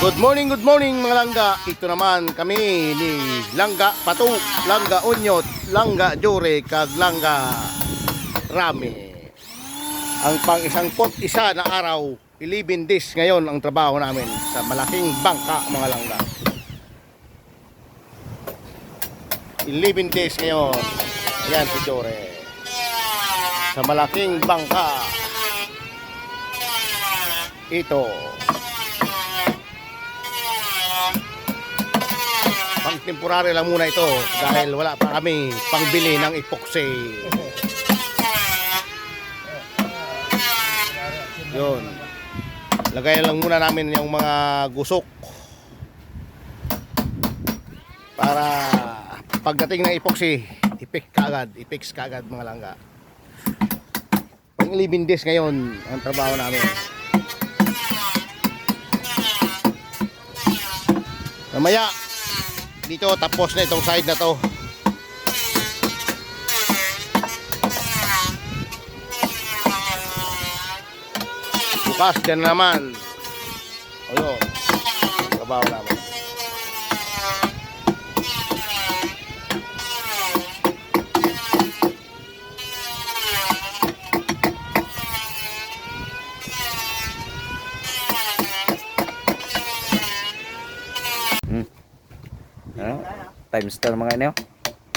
Good morning, good morning mga langga. Ito naman kami ni Langga Patu, Langga Unyot, Langga Jure, kag Langga Rami. Ang pang isang pot isa na araw, 11 days ngayon ang trabaho namin sa malaking bangka mga langga. 11 days ngayon. Ayan si Jure. Sa malaking bangka. Ito. Temporary lang muna ito dahil wala pa kami pangbili ng epoxy. Yun. Lagay lang muna namin yung mga gusok para pagdating ng epoxy, ipik kagad, ipix kagad mga langga. Pang 11 days ngayon ang trabaho namin. Mamaya, dito tapos na itong side na to. Bukas dyan naman. Ayun. Trabaho namin Times star mga inyo.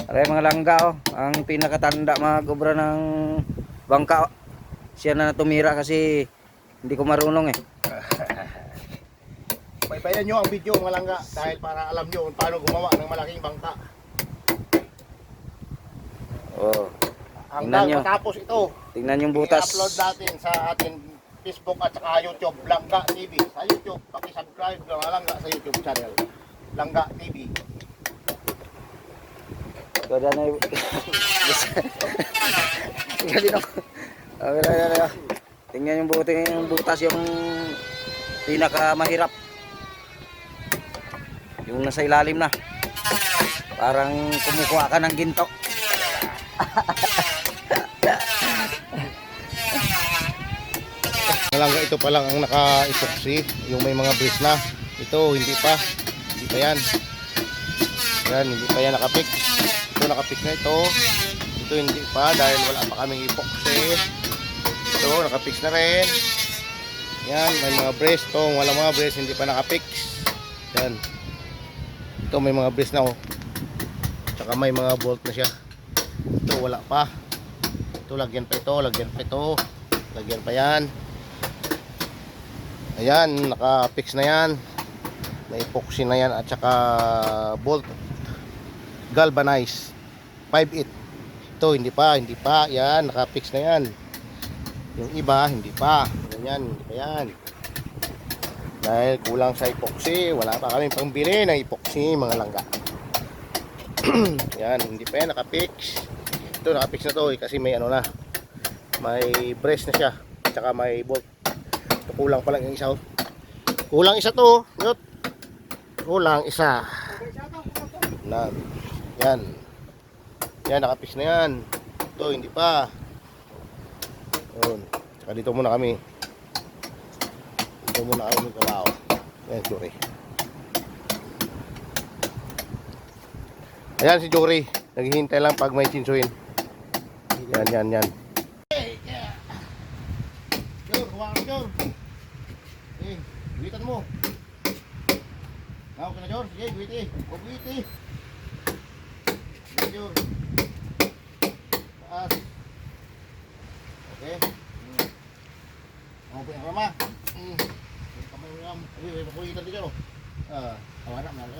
Aray mga langga oh. Ang pinakatanda mga gobra ng bangka. oh. Siya na tumira kasi hindi ko marunong eh. Baybayan nyo ang video mga langga dahil para alam nyo kung paano gumawa ng malaking bangka Oh. hanggang nyo. matapos ito Tingnan yung butas. i-upload natin sa ating Facebook at saka YouTube Langga TV sa YouTube paki-subscribe ng Langga sa YouTube channel Langga TV So dyan ay... Tingnan mo. Okay, okay, okay. Tingnan yung buti yung butas yung pinakamahirap. Yung nasa ilalim na. Parang kumukuha ka ng ginto. Malangga ito pa lang ang naka-epoxy, yung may mga brace na. Ito hindi pa. Hindi pa yan. Yan, hindi pa yan nakapik. Ito nakapik na ito. Ito hindi pa dahil wala pa kaming epoxy. Ito nakapix na rin. Yan, may mga brace to. Wala mga brace, hindi pa nakapix. Yan. Ito may mga brace na oh. Tsaka may mga bolt na siya. Ito wala pa. Ito lagyan pa ito, lagyan pa ito. Lagyan pa yan. Ayan, naka-fix na yan. May epoxy na yan at saka bolt galvanized 5.8. Ito hindi pa, hindi pa. Yan, naka-fix na yan. Yung iba hindi pa. Ganyan, hindi pa yan. Dahil kulang sa epoxy, wala pa kami pangbili ng epoxy mga langga. yan, hindi pa yan naka-fix. Ito naka-fix na to eh, kasi may ano na. May brace na siya. At saka may bolt. Ito, kulang pa lang yung isa. oh. Kulang isa to. Yot. Kulang isa. Na. Yan. Yan, nakapis na yan. Ito, hindi pa. Yun. Tsaka dito muna kami. Dito muna kami trabaho. Yan, Jory. Ayan si Jory. Naghihintay lang pag may chinsuin. Yan, yan, yan. Jor, huwag ka Jor. Eh, guwitan mo. Tawag ka na Jor. Sige, guwiti. Guwiti. Jor. Taas. Okay. Hmm. Ang pinang rama. Hmm. Ang Kamay mo lang. Uy, may makulitan dito. Ah, tawanan na. Ang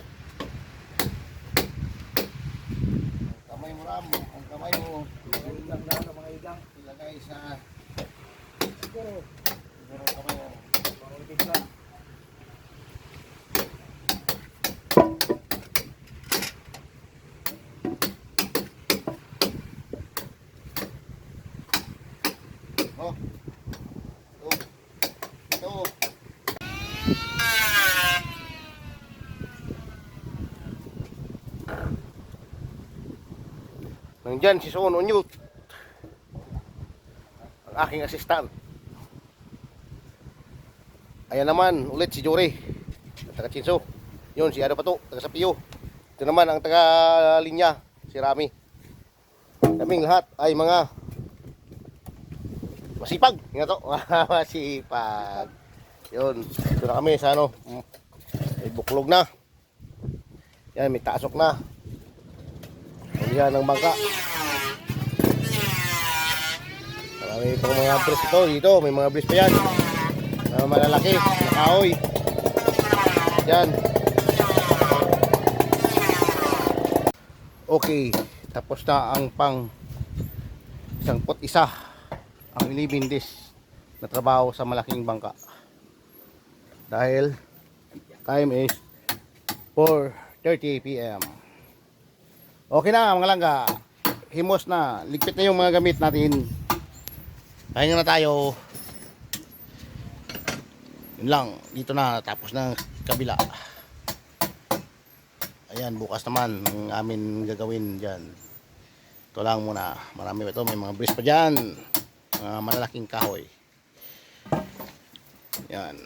kamay mo ram. Ang kamay mo. Ilang na mga igang. Ilagay sa Siguro. Siguro kamay mo. Pangulitin lang. Oh. Oh. Oh. Nandyan si Son Onyut. Ang aking assistant. Ayan naman, ulit si Jory. taga Chinso. Yun, si ano pa to, taga Sapio. Ito naman ang taga linya, si Rami. Kaming lahat ay mga masipag. Nga to, masipag. Yun, ito na kami sa ano, mm, may buklog na. Yan, may tasok na. Ulihan ng bangka. Marami pang mga bris ito dito. May mga bris pa yan. Mga malalaki. Nakahoy. Yan. Okay. Tapos na ang pang isang pot isa. Ang 11 days na trabaho sa malaking bangka. Dahil time is 4.30 p.m. Okay na mga langga. Himos na. Ligpit na yung mga gamit natin. Pahinga na tayo. Yun lang. Dito na. Tapos ng kabila. Ayan. Bukas naman. Ang amin gagawin dyan. Ito lang muna. Marami ito. May mga bris pa dyan. Mga malalaking kahoy. Yan.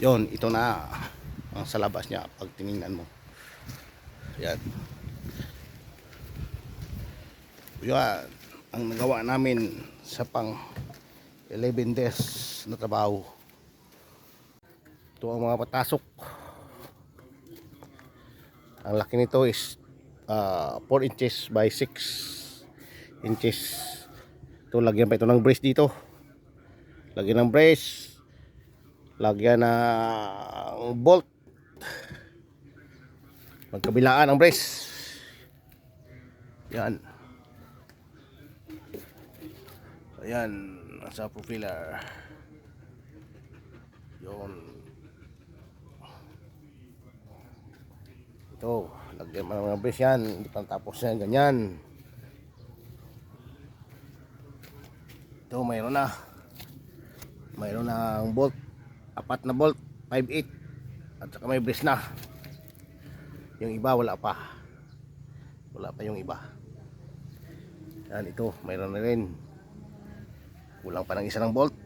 Yon, ito na ang sa labas niya pag tiningnan mo. Yan. Yan ang nagawa namin sa pang 11 days na trabaho. Ito ang mga patasok. Ang laki nito is ah, 4 inches by 6 inches. Ito, lagyan pa ito ng brace dito. Lagyan ng brace lagyan ng bolt magkabilaan ang brace. Yan. Ayan sa profiler yun. Ito lagyan mo ng mga brace yan. Hindi pa tapos yan ganyan. Ito mayroon na. Mayroon na ang bolt. Apat na bolt 5.8 at saka may brace na. Yung iba wala pa. Wala pa yung iba. Yan ito. Mayroon na rin. Kulang pa ng isa ng bolt